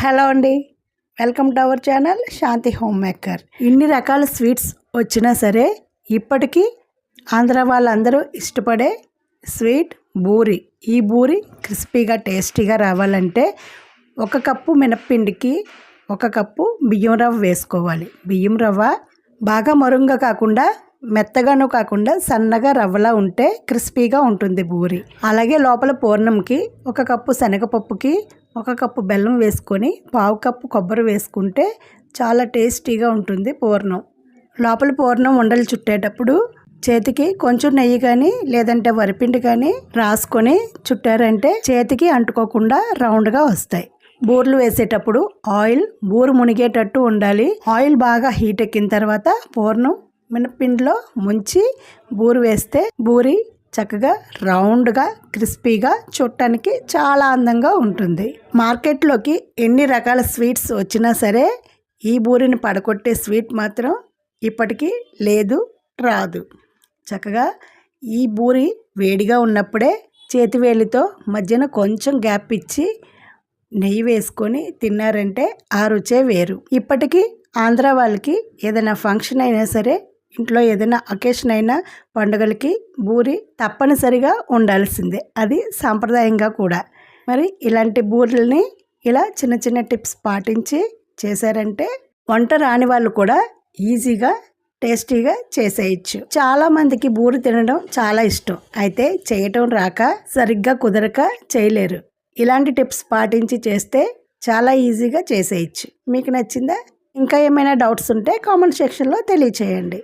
Hello అండి. Welcome to our channel Shanti home maker. ఇన్ని రకాల స్వీట్స్ వచ్చినా సరే ఇప్పటికీ ఆంధ్ర వాళ్ళందరూ ఇష్టపడే స్వీట్ బూరి. ఈ బూరి క్రిస్పీగా టేస్టీగా రావాలంటే ఒక కప్పు మినప్పిండికి ఒక కప్పు బియ్యం రవ్వ వేసుకోవాలి. బియ్యం రవ్వ బాగా మరుంగా కాకుండా మెత్తగాను కాకుండా సన్నగా రవ్వలా ఉంటే క్రిస్పీగా ఉంటుంది బూరి. అలాగే లోపల పూర్ణంకి ఒక కప్పు శనగపప్పుకి ఒక కప్పు బెల్లం వేసుకొని పావు కప్పు కొబ్బరి వేసుకుంటే చాలా టేస్టీగా ఉంటుంది పూర్ణం. లోపల పూర్ణం ఉండలు చుట్టేటప్పుడు చేతికి కొంచెం నెయ్యి కానీ లేదంటే వరిపిండి కానీ రాసుకొని చుట్టారంటే చేతికి అంటుకోకుండా రౌండ్గా వస్తాయి. బూర్లు వేసేటప్పుడు ఆయిల్ బూరు మునిగేటట్టు ఉండాలి. ఆయిల్ బాగా హీట్ ఎక్కిన తర్వాత పూర్ణం మినపిండిలో ముంచి బూరి వేస్తే బూరి చక్కగా రౌండ్గా క్రిస్పీగా చూడటానికి చాలా అందంగా ఉంటుంది. మార్కెట్లోకి ఎన్ని రకాల స్వీట్స్ వచ్చినా సరే ఈ బూరిని పడగొట్టే స్వీట్ మాత్రం ఇప్పటికీ లేదు రాదు. చక్కగా ఈ బూరి వేడిగా ఉన్నప్పుడే చేతివేలితో మధ్యన కొంచెం గ్యాప్ ఇచ్చి నెయ్యి వేసుకొని తిన్నారంటే ఆ రుచే వేరు. ఇప్పటికీ ఆంధ్ర వాళ్ళకి ఏదైనా ఫంక్షన్ అయినా సరే ఇంట్లో ఏదైనా అకేషన్ అయినా పండుగలకి బూరి తప్పనిసరిగా ఉండాల్సిందే. అది సాంప్రదాయంగా కూడా. మరి ఇలాంటి బూరెల్ని ఇలా చిన్న చిన్న టిప్స్ పాటించి చేశారంటే వంట రాని వాళ్ళు కూడా ఈజీగా టేస్టీగా చేసేయచ్చు. చాలా మందికి బూరి తినడం చాలా ఇష్టం. అయితే చేయటం రాక సరిగ్గా కుదరక చేయలేరు. ఇలాంటి టిప్స్ పాటించి చేస్తే చాలా ఈజీగా చేసేయచ్చు. మీకు నచ్చిందా? ఇంకా ఏమైనా డౌట్స్ ఉంటే కామెంట్ సెక్షన్లో తెలియచేయండి.